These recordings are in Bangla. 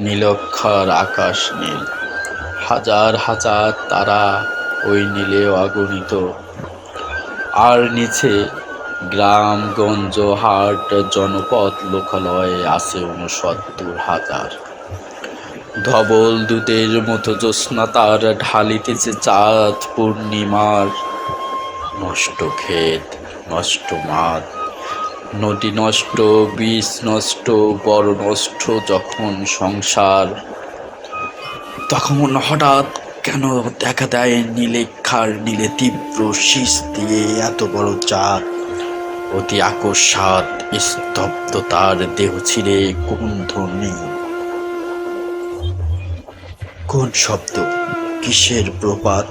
নীলক্ষর আকাশ নীল। হাজার হাজার তারা ওই নীলে অগণিত। আর নিচে গ্রামগঞ্জ হাট, জনপদ, লোকালয়ে আছে উনসত্তর হাজার। ধবল দুধের মতো জ্যোৎস্না তার ঢালিতেছে চাঁদ, পূর্ণিমার নষ্ট ক্ষেত, নষ্ট মাঠ। নদী নষ্ট, বীজ নষ্ট, বড় নষ্ট, যখন সংসার। তখন হঠাৎ কেন দেখা দেয় নীলেক্ষার নীলে তীব্র শীষ দিয়ে এত বড় চাঁদ? অতি আকস্মাত স্তব্ধতার দেহ ছিঁড়ে কোন ধ্বনি কোন শব্দ? কিসের প্রপাত?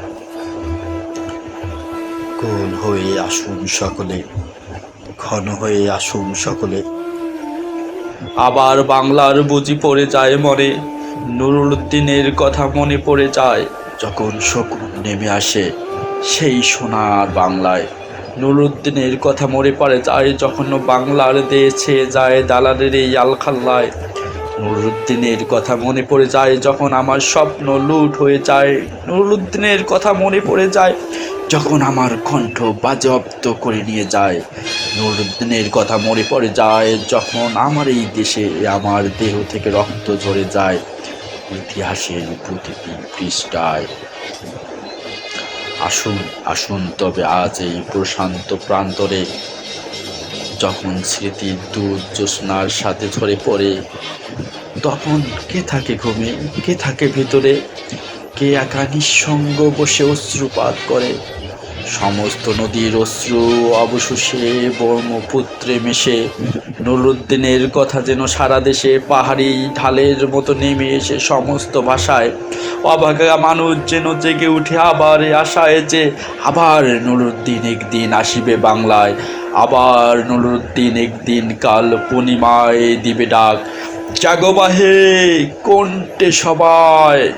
কোন হয়ে আসুন সকলে? ঘন হয়ে আসুন সকলে। আবার বাংলার বুঝি পড়ে যায় মনে, নুরুল উদ্দিনের কথা মনে পড়ে যায়। যখন শকুন নেমে আসে, সেই সোনার বাংলায়। নুরুদ্দিনের কথা মনে পড়ে যায়, যখন বাংলার দেশে যায় দালালের এই আলখাল্লায়। নুরুদ্দিনের কথা মনে পড়ে যায়, যখন আমার স্বপ্ন লুট হয়ে যায়। নুরুদ্দিনের কথা মনে পড়ে যায়, যখন আমার কণ্ঠ বাজেয়াপ্ত করে নিয়ে যায়। নুরুদ্দিনের কথা মনে পড়ে যায়, যখন আমার এই দেশে আমার দেহ থেকে রক্ত ঝরে যায়, ইতিহাসের প্রতিটি পৃষ্ঠায়। আসুন আসুন তবে আজ এই প্রশান্ত প্রান্তরে, যখন স্মৃতির দুধ জ্যোৎস্নার সাথে ঝরে পড়ে, তখন কে থাকে ঘুমে, কে থাকে ভিতরে, কে একা নিঃসঙ্গ বসে অশ্রুপাত করে সমস্ত নদীর অশ্রু অবশেষে ব্রহ্মপুত্রে মেশে। নুরুদ্দিনের কথা যেন সারা দেশে পাহাড়ি ঢালের মতো নেমে এসে সমস্ত ভাষায় অভাগা মানুষ যেন জেগে উঠে আবার আশায় যে আবার নুরুদ্দিন একদিন আসিবে বাংলায়। আবার নুরুদ্দিন একদিন কাল পূর্ণিমায় দিবে ডাক। জাগো বাহে, কোনটে সবাই?